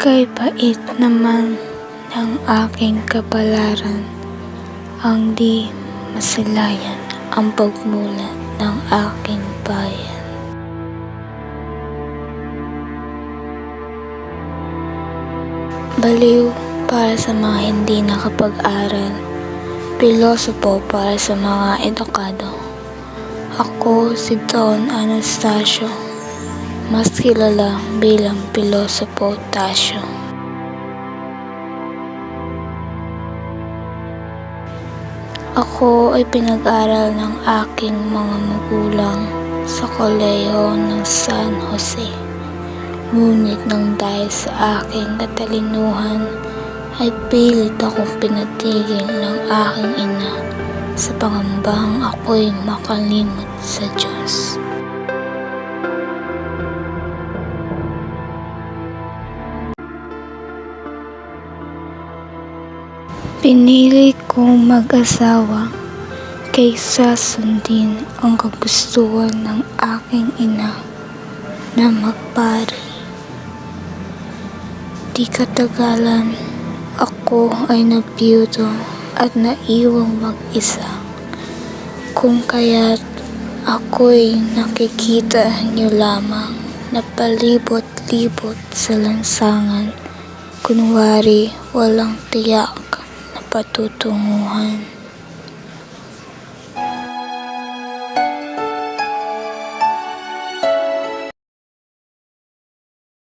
Kay pait naman ng aking kapalaran ang di masilayan ang pagmulat ng aking bayan. Baliw para sa mga hindi nakapag-aral, pilosopo para sa mga edukado. Ako si Don Anastasio, mas kilala bilang Pilosopo Tasio. Ako ay pinag-aral ng aking mga magulang sa koleho ng San Jose. Ngunit nang dahil sa aking katalinuhan, ay pilit akong pinatigil ng aking ina sa pangambang ako'y makalimot sa Diyos. Pinili kong mag-asawa kaysa sundin ang kagustuhan ng aking ina na magpari. Di katagalan, ako ay nabiyudo at naiwang mag-isa. Kung kaya't ako'y nakikita niyo lamang na palibot-libot sa lansangan, kunwari walang tiyak patutunguhan.